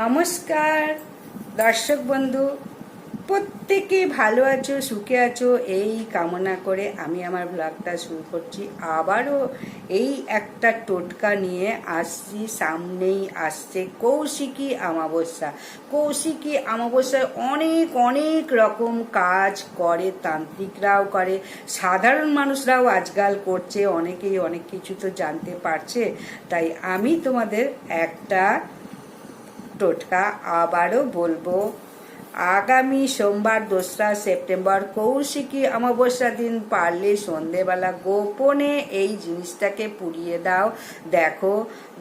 নমস্কার। দর্শক বন্ধু, প্রত্যেকে ভালো আছো, সুখে আছো, এই কামনা করে আমি আমার ব্লগটা শুরু করছি। আবারও এই একটা টোটকা নিয়ে আসছি, সামনেই আসছে কৌশিকী অমাবস্যা। কৌশিকী অমাবস্যায় অনেক অনেক রকম কাজ করে, তান্ত্রিকরাও করে, সাধারণ মানুষরাও আজকাল করছে, অনেকেই অনেক কিছু তো জানতে পারছে। তাই আমি তোমাদের একটা টোটকা আবারও বলব, আগামী সোমবার দোসরা সেপ্টেম্বর কৌশিকী অমাবস্যা দিন পারলে সন্ধেবেলা গোপনে এই জিনিসটাকে পুড়িয়ে দাও। দেখো,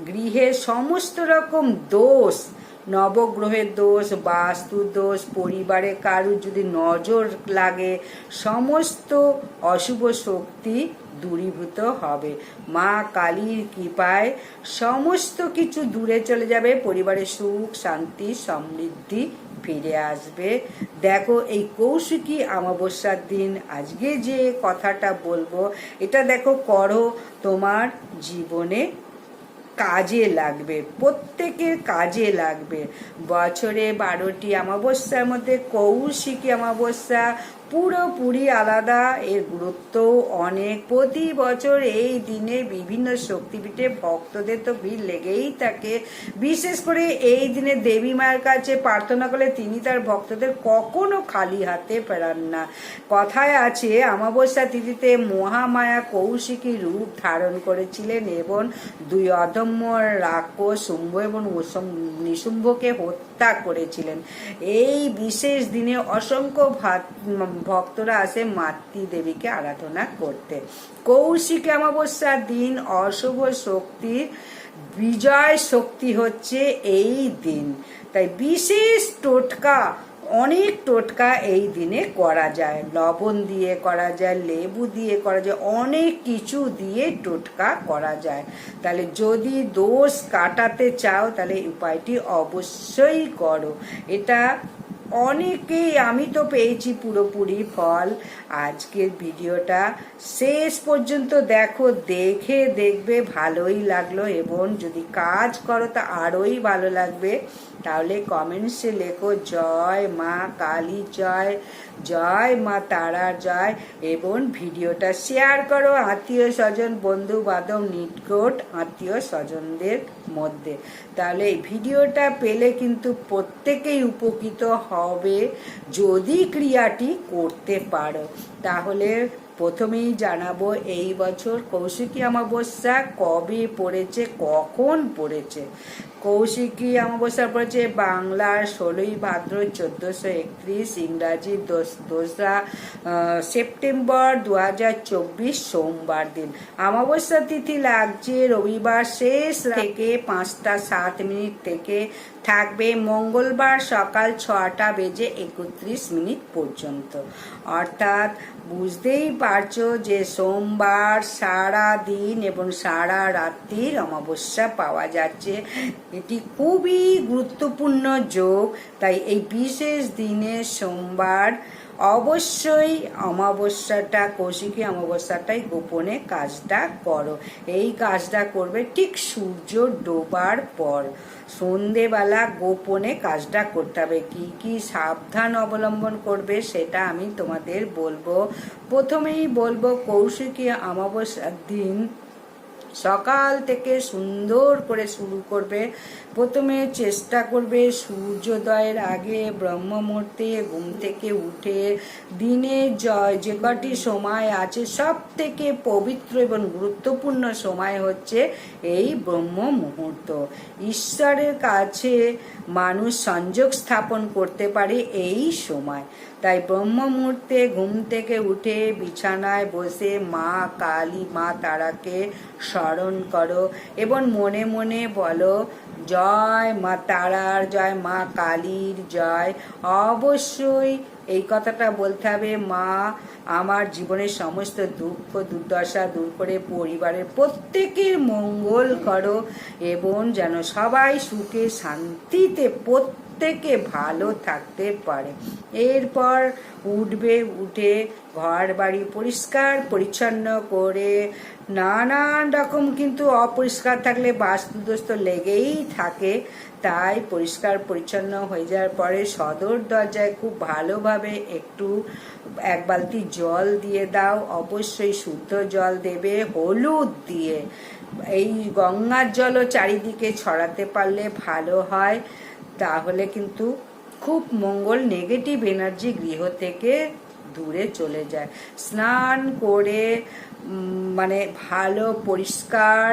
গৃহের সমস্ত রকম দোষ, নবগ্রহের দোষ বাস্তু দোষ, পরিবারে কারুর যদি নজর লাগে, সমস্ত অশুভ শক্তি দূরীভূত হবে। মা কালীর কৃপায় সমস্ত কিছু দূরে চলে যাবে। পরিবারের সুখ, শান্তি, সমৃদ্ধি ফিরে আসবে। দেখো, এই কৌশিকী অমাবস্যার দিন, আজকে যে কথাটা বলব, এটা দেখো, করো, তোমার জীবনে কাজে লাগবে, প্রত্যেকের কাজে লাগবে। বছরে বারোটি অমাবস্যার মধ্যে কৌশিকী অমাবস্যা পুরোপুরি আলাদা। এর গুরুত্ব অনেক। প্রতি বছর এই দিনে বিভিন্ন শক্তিপীঠে ভক্তদের তো ভিড় লেগেই থাকে। বিশেষ করে এই দিনে দেবী মায়ের কাছে প্রার্থনা করলে তিনি তার ভক্তদের কখনো খালি হাতে ফেরান না। কথায় আছে, অমাবস্যা তিথিতে মহামায়া কৌশিকী রূপ ধারণ করেছিলেন এবং দুই অদম্য রাক্ষস, শুম্ভ এবং নিশুম্ভকে হত্যা করেছিলেন। এই বিশেষ দিনে অসংখ্য ভক্তরা আসে মাতৃদেবীকে আরাধনা করতে। কৌশিক অমাবস্যার দিন অশুভ শক্তির বিজয় শক্তি হচ্ছে এই দিন। তাই বিশেষ টোটকা অনেক টোটকা এই দিনে করা যায়। লবণ দিয়ে করা যায়, লেবু দিয়ে করা যায়, অনেক কিছু দিয়ে টোটকা করা যায়। তাহলে যদি দোষ কাটাতে চাও, তাহলে উপায়টি অবশ্যই করো। এটা অনেকেই, আমি তো পেয়েছি পুরোপুরি ফল। আজকের ভিডিওটা শেষ পর্যন্ত দেখো, দেখে দেখবে, ভালোই লাগল। এবং যদি কাজ করো, তা আরোই ভালো লাগবে। তাহলে কমেন্টসে লেখো, জয় মা কালী, জয় জয় মা তারা জয়। এবং ভিডিওটা শেয়ার করো আত্মীয় স্বজন, বন্ধু বান্ধব নিটকোট আত্মীয় স্বজনদের মধ্যে। তাহলে এই ভিডিওটা পেলে কিন্তু প্রত্যেকেই উপকৃত হবে যদি ক্রিয়াটি করতে পারো। তাহলে প্রথমেই জানাব, এই বছর কৌশিকী অমাবস্যা কবে পড়েছে, কখন পড়েছে? কৌশিকী অমাবস্যা পড়েছে বাংলার ষোলোই ভাদ্র চোদ্দোশো একত্রিশ ইংরাজি দোসরা সেপ্টেম্বর দু হাজার চব্বিশ সোমবার দিন। অমাবস্যা তিথি লাগছে রবিবার শেষ থেকে পাঁচটা সাত মিনিট থেকে থাকবে মঙ্গলবার সকাল ছটা বেজে একত্রিশ মিনিট পর্যন্ত। অর্থাৎ বুঝতেই পারছ যে সোমবার সারা দিন এবং সারা রাত্রির অমাবস্যা পাওয়া যাচ্ছে। এটি খুবই গুরুত্বপূর্ণ যোগ, তাই এই বিশেষ দিনে সোমবার অবশ্যই অমাবস্যাটা, কৌশিকী অমাবস্যাটাই গোপনে কাজটা করো। এই কাজটা করবে ঠিক সূর্য ডোবার পর। সন্ধেবেলা গোপনে কাজটা করতে হবে। কি কি সাবধান অবলম্বন করবে সেটা আমি তোমাদের বলব। প্রথমেই বলব কৌশিকী অমাবস্যার দিন সকাল থেকে সুন্দর করে শুরু করবে। প্রথমে চেষ্টা করবে সূর্যোদয়ের আগে ব্রহ্ম মুহূর্তে ঘুম থেকে উঠে, দিনে জয়, যে কটি সময় আছে সব থেকে পবিত্র এবং গুরুত্বপূর্ণ সময় হচ্ছে এই ব্রহ্ম মুহূর্ত ঈশ্বরের কাছে মানুষ সংযোগ স্থাপন করতে পারে এই সময়। তাই ব্রহ্ম মুহূর্তে ঘুম থেকে উঠে বিছানায় বসে মা কালী, মা তারাকে স্মরণ করো এবং মনে মনে বলো, জয় মা তারার, জয় মা কালীর, জয়। অবশ্যই এই কথাটা বলতে হবে, মা, আমার জীবনের সমস্ত দুঃখ, দুর্দশা দূর করে পরিবারের প্রত্যেকের মঙ্গল করো এবং যেন সবাই সুখে শান্তিতে প্রত্যেকে ভালো থাকতে পারে। এরপর উঠবে, উঠে ঘর বাড়ি পরিষ্কার, পরিচ্ছন্ন করে নানান রকম কিন্তু অপরিষ্কার থাকলে বাস্তুদোষ লেগেই থাকে। তাই পরিষ্কার, পরিচ্ছন্ন হয়ে যাওয়ার পরে সদর দরজায় খুব ভালোভাবে একটু এক বালতি জল দিয়ে দাও। অবশ্যই শুদ্ধ জল দেবে, হলুদ দিয়ে। এই গঙ্গার জলও চারিদিকে ছড়াতে পারলে ভালো হয়। তাহলে কিন্তু খুব মঙ্গল নেগেটিভ এনার্জি গৃহ থেকে দূরে চলে যায়। স্নান করে মানে ভালো পরিষ্কার,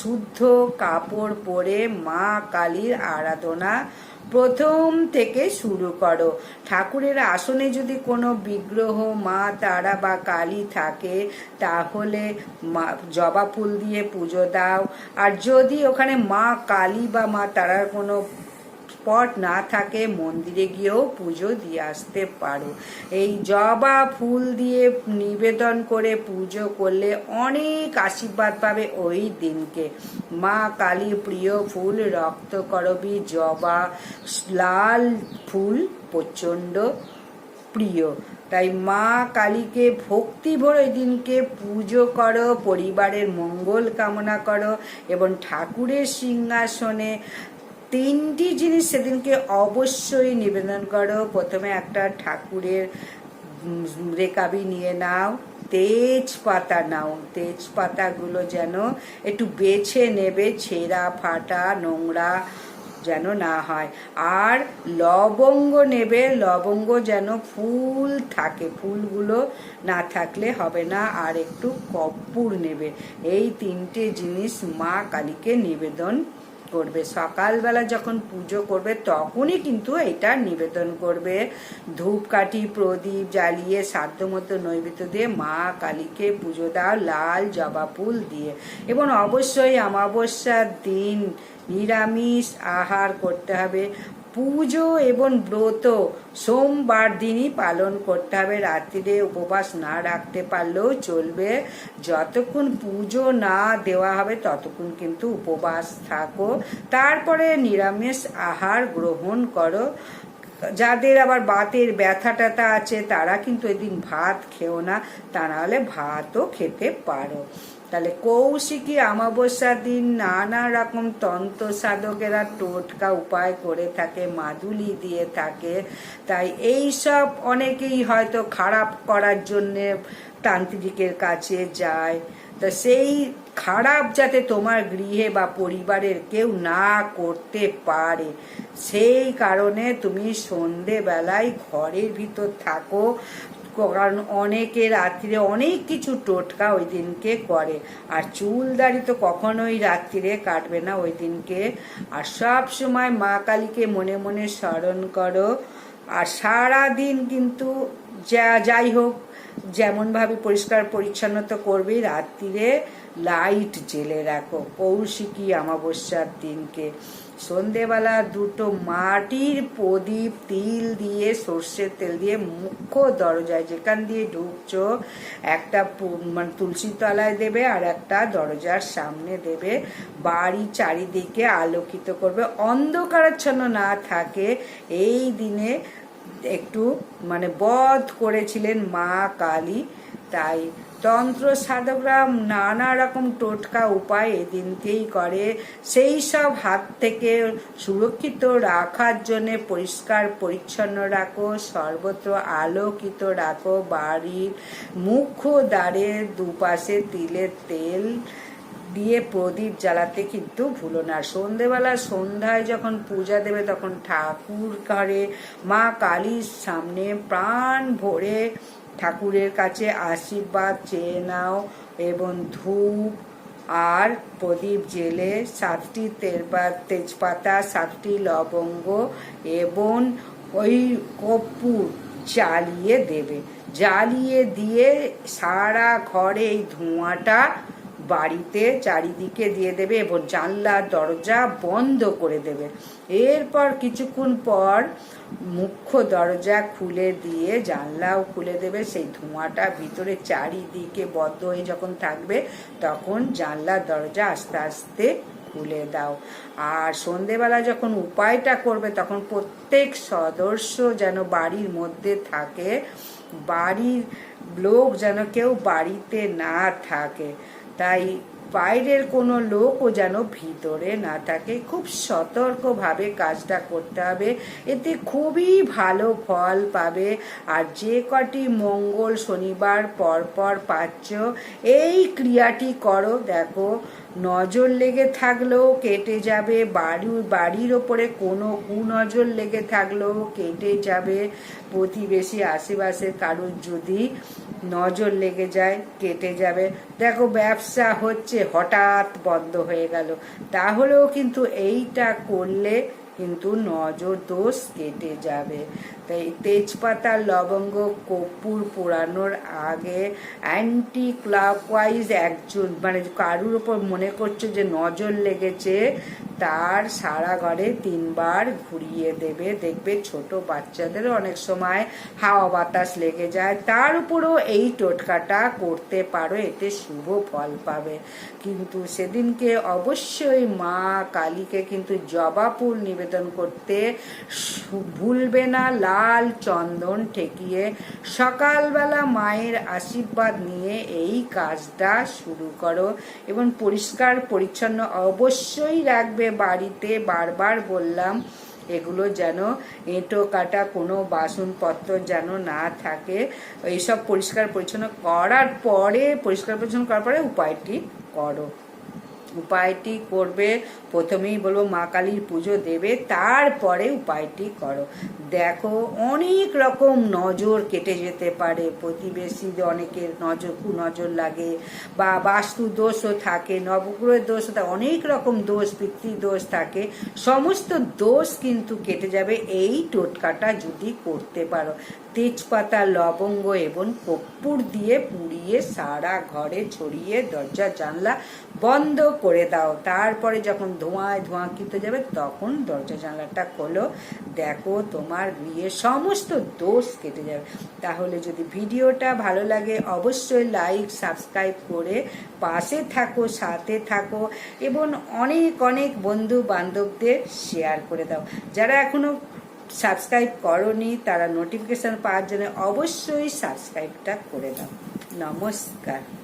শুদ্ধ কাপড় পরে মা কালীর আরাধনা প্রথম থেকে শুরু করো। ঠাকুরের আসনে যদি কোনো বিগ্রহ, মা, তারা বা কালী থাকে, তাহলে জবা ফুল দিয়ে পুজো দাও। আর যদি ওখানে মা, কালী বা মা, তারার কোনো স্পট না থাকে, মন্দিরে গিয়েও পুজো দিয়ে আসতে পারো। এই জবা ফুল দিয়ে নিবেদন করে পুজো করলে অনেক আশীর্বাদ পাবে ওই দিনকে। মা কালী প্রিয় ফুল রক্তকরবী জবা, লাল ফুল প্রচণ্ড প্রিয়। তাই মা কালীকে ভক্তি ভরে দিনকে পুজো করো, পরিবারের মঙ্গল কামনা করো এবং ঠাকুরের সিংহাসনে তিনটি জিনিস সেদিনকে অবশ্যই নিবেদন করো। প্রথমে একটা ঠাকুরের রেকাবি নিয়ে নাও, তেজপাতা নাও। তেজপাতাগুলো যেন একটু বেছে নেবে, ছেঁড়া, ফাটা, নোংরা যেন না হয়। আর লবঙ্গ নেবে, লবঙ্গ যেন ফুল থাকে, ফুলগুলো না থাকলে হবে না। আর একটু কর্পূর নেবে। এই তিনটে জিনিস মা কালীকে নিবেদন করবে। সকালবেলা যখন পুজো করবে, তখনই কিন্তু এটা নিবেদন করবে। ধূপকাঠি, প্রদীপ জ্বালিয়ে সাধ্য মতো নৈবেদ্য দিয়ে মা কালীকে পুজো দাও, লাল জবা ফুল দিয়ে। এবং অবশ্যই অমাবস্যার দিন নিরামিষ আহার করতে হবে। পুজো এবং ব্রত সোমবার দিনই পালন করতে হবে। রাত্রিরে উপবাস না রাখতে পারলেও চলবে। যতক্ষণ পুজো না দেওয়া হবে, ততক্ষণ কিন্তু উপবাস থাকো। তারপরে নিরামিষ আহার গ্রহণ করো। যাদের আবার বাতের ব্যথা ট্যাথা আছে, তারা কিন্তু এদিন ভাত খেও না। তা নাহলে ভাতও খেতে পারো। তাহলে কৌশিকী অমাবস্যার দিন নানা রকম তন্ত্র সাধকেরা টোটকা উপায় করে থাকে, মাদুলি দিয়ে থাকে। তাই এই সব অনেকেই হয়তো খারাপ করার জন্যে তান্ত্রিকের কাছে যায়। তা সেই খারাপ যাতে তোমার গৃহে বা পরিবারের কেউ না করতে পারে, সেই কারণে তুমি সন্ধেবেলায় ঘরের ভিতর থাকো। কারণ অনেকে রাত্রিরে অনেক কিছু টোটকা ওই দিনকে করে। আর চুল দাড়ি তো কখনোই রাত্রিরে কাটবে না ওই দিনকে। আর সব সময় মা কালীকে মনে মনে স্মরণ করো। আর সারা দিন কিন্তু যা, যাই হোক, যেমনভাবে পরিষ্কার পরিচ্ছন্নতা করবে রাত্রিরে লাইট জেলে রাখো। কৌশিকী অমাবস্যার দিনকে। সন্ধেবেলা দুটো মাটির প্রদীপ তিল দিয়ে, সর্ষের তেল দিয়ে মুখ্য দরজায় যেখান দিয়ে ঢুকছ, একটা মানে তুলসী তলায় দেবে আর একটা দরজার সামনে দেবে। বাড়ি চারিদিকে আলোকিত করবে। অন্ধকারাচ্ছন্ন না থাকে। এই দিনে একটু মানে বধ করেছিলেন মা কালী। তাই তন্ত্র সাধকরা নানা রকম টোটকা উপায় এদিনকেই করে। সেই সব হাত থেকে সুরক্ষিত রাখার জন্যে পরিষ্কার পরিচ্ছন্ন রাখো, সর্বত্র আলোকিত রাখো বাড়ির মুখ্য দ্বারে দুপাশে তিলের তেল। দিয়ে প্রদীপ জ্বালাতে কিন্তু ভুলো না। সন্ধেবেলা সন্ধ্যায় যখন পূজা দেবে তখন ঠাকুর ঘরে, মা কালীর সামনে প্রাণ ভরে ঠাকুরের কাছে আশীর্বাদ চেয়ে নাও এবং ধূপ আর প্রদীপ জেলে সাতটি তেলপাত তেজপাতা, সাতটি লবঙ্গ এবং ওই কর্পূর জ্বালিয়ে দেবে। জ্বালিয়ে দিয়ে সারা ঘরে এই ধোঁয়াটা বাড়িতে চারিদিকে দিয়ে দেবে এবং জানলা দরজা বন্ধ করে দেবে। এরপর কিছুক্ষণ পর মুখ্য দরজা খুলে দিয়ে জানলাও খুলে দেবে। সেই ধোঁয়াটা ভিতরে চারিদিকে বদ্ধ হয়ে যখন থাকবে, তখন জানলা দরজা আস্তে আস্তে খুলে দাও। আর সন্ধেবেলা যখন উপায়টা করবে, তখন প্রত্যেক সদস্য যেন বাড়ির মধ্যে থাকে। বাড়ির লোক যেন কেউ বাড়িতে না থাকে। তাই বাইরের কোনো লোকও যেন ভিতরে না থাকে। খুব সতর্কভাবে কাজটা করতে হবে। এতে খুবই ভালো ফল পাবে। আর যে কটি মঙ্গল শনিবার পর পর পাচ্ছ, এই ক্রিয়াটি করো। দেখো, নজর লেগে থাকলেও কেটে যাবে। বাড়ি, বাড়ির ওপরে কোনো কুনজর লেগে থাকলেও কেটে যাবে। প্রতিবেশী আশেপাশে কারোর যদি নজর লেগে যায়, কেটে যাবে। দেখো, ব্যবসা হচ্ছে হঠাৎ বন্ধ হয়ে গেল। তাহলেও কিন্তু এইটা করলে কিন্তু নজর দোষ কেটে যাবে। তাই তেজপাতা, লবঙ্গ, কর্পূর পোড়ানোর আগে অ্যান্টি ক্লকওয়াইজ একজন মানে কারুর ওপর মনে করছে যে নজর লেগেছে তার সারা ঘরে তিনবার ঘুরিয়ে দেবে। দেখবে ছোট বাচ্চাদেরও অনেক সময় হাওয়া বাতাস লেগে যায়। তার উপরও এই টোটকাটা করতে পারো, এতে শুভ ফল পাবে। কিন্তু সেদিনকে অবশ্যই মা কালীকে কিন্তু জবা ফুল নিবেদন করতে ভুলবে না, লাল চন্দন ঠেকিয়ে সকালবেলা মায়ের আশীর্বাদ নিয়ে এই কাজটা শুরু করো এবং পরিষ্কার, পরিচ্ছন্ন অবশ্যই রাখবে। বাড়িতে বারবার বললাম, এগুলো যেন এঁটো কাটা কোনো বাসনপত্র যেন না থাকে। এইসব পরিষ্কার পরিচ্ছন্ন করার পরে, পরিষ্কার পরিচ্ছন্ন করার পরে উপায়টি করো। উপায়টি করবে, প্রথমেই বলব মা কালীর পুজো দেবে, তারপরে উপায়টি করো। দেখো, অনেক রকম নজর কেটে যেতে পারে প্রতিবেশীদের অনেকের নজর, কুনজর লাগে, বা বাস্তু দোষও থাকে, নবগ্রহের দোষও থাকে, অনেক রকম দোষ, পিতৃ দোষ থাকে, সমস্ত দোষ কিন্তু কেটে যাবে, এই টোটকাটা যদি করতে পারো। তেজপাতা, লবঙ্গ এবং কর্পূর দিয়ে পুড়িয়ে সারা ঘরে ছড়িয়ে দরজা, জানলা বন্ধ করে দাও। তারপরে যখন ধোঁয়ায় ধোঁয়াকিত যাবে, তখন দরজা জানলাটা খোলো। দেখো তোমার গৃহে সমস্ত দোষ কেটে যাবে। তাহলে যদি ভিডিওটা ভালো লাগে, অবশ্যই লাইক সাবস্ক্রাইব করে পাশে থাকো, সাথে থাকো, এবং অনেক অনেক বন্ধু বান্ধবদের শেয়ার করে দাও। যারা এখনও সাবস্ক্রাইব করনি, তারা নোটিফিকেশান পাওয়ার জন্য অবশ্যই সাবস্ক্রাইবটা করে দাও। নমস্কার।